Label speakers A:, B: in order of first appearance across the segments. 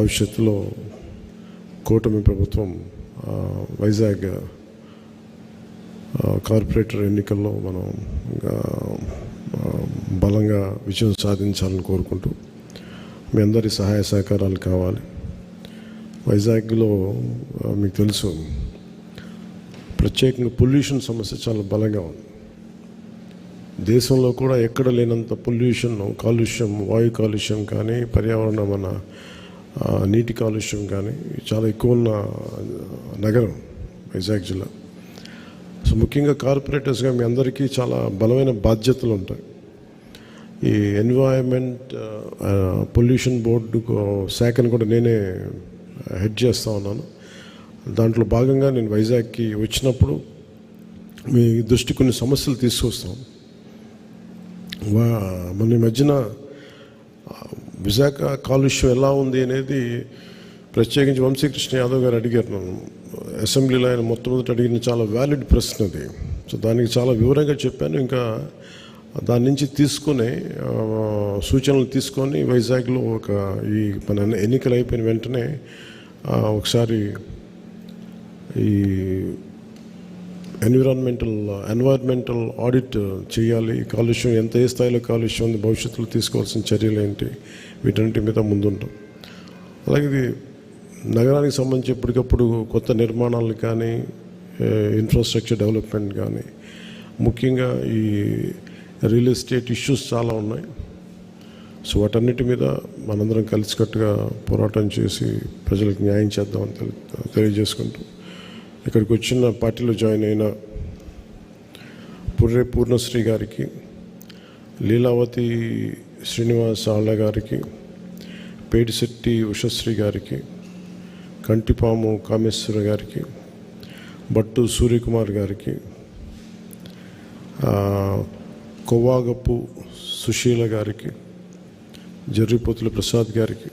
A: భవిష్యత్తులో కూటమి ప్రభుత్వం వైజాగ్ కార్పొరేటర్ ఎన్నికల్లో మనం బలంగా విజయం సాధించాలని కోరుకుంటూ మీ అందరి సహాయ సహకారాలు కావాలి. వైజాగ్లో మీకు తెలుసు ప్రత్యేకంగా పొల్యూషన్ సమస్య చాలా బలంగా ఉంది. దేశంలో కూడా ఎక్కడ లేనంత పొల్యూషన్ కాలుష్యం వాయు కాలుష్యం కానీ పర్యావరణ మన నీటి కాలుష్యం కానీ చాలా ఎక్కువ ఉన్న నగరం వైజాగ్ జిల్లా. సో ముఖ్యంగా కార్పొరేటర్స్గా మీ అందరికీ చాలా బలమైన బాధ్యతలు ఉంటాయి. ఈ ఎన్వైరన్మెంట్ పొల్యూషన్ బోర్డు శాఖను కూడా నేనే హెడ్ చేస్తూ ఉన్నాను. దాంట్లో భాగంగా నేను వైజాగ్కి వచ్చినప్పుడు మీ దృష్టి కొన్ని సమస్యలు తీసుకొస్తాం. వా మన ఈ మధ్యన విశాఖ కాలుష్యం ఎలా ఉంది అనేది ప్రత్యేకించి వంశీకృష్ణ యాదవ్ గారు అడిగారు నన్ను. అసెంబ్లీలో ఆయన మొట్టమొదటి అడిగిన చాలా వ్యాలిడ్ ప్రశ్న అది. సో దానికి చాలా వివరంగా చెప్పాను. ఇంకా దాని నుంచి తీసుకుని సూచనలు తీసుకొని వైజాగ్లో ఒక ఈ మన ఎన్నికలు అయిపోయిన వెంటనే ఒకసారి ఈ ఎన్విరాన్మెంటల్ ఎన్వైర్న్మెంటల్ ఆడిట్ చేయాలి. కాలుష్యం ఎంత ఏ స్థాయిలో కాలుష్యం ఉంది భవిష్యత్తులో తీసుకోవాల్సిన చర్యలు ఏంటి వీటన్నిటి మీద ముందుంటాం. అలాగే ఇది నగరానికి సంబంధించి ఎప్పటికప్పుడు కొత్త నిర్మాణాలు కానీ ఇన్ఫ్రాస్ట్రక్చర్ డెవలప్మెంట్ కానీ ముఖ్యంగా ఈ రియల్ ఎస్టేట్ ఇష్యూస్ చాలా ఉన్నాయి. సో వాటన్నిటి మీద మనందరం కలిసికట్టుగా పోరాటం చేసి ప్రజలకు న్యాయం చేద్దామని తెలి తెలియజేసుకుంటూ ఇక్కడికి వచ్చిన పార్టీలో జాయిన్ అయిన పుర్రె పూర్ణశ్రీ గారికి లీలావతి శ్రీనివాస్ ఆళ్ళ గారికి పేడిశెట్టి ఉషశ్రీ గారికి కంటిపాము కామేశ్వర గారికి భట్టు సూర్యకుమార్ గారికి కొవ్వాగప్పు సుశీల గారికి జర్రిపోతుల ప్రసాద్ గారికి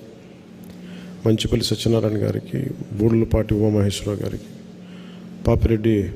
A: మంచిపల్లి సత్యనారాయణ గారికి బూడులపాటి ఉమామహేశ్వరరావు గారికి própria de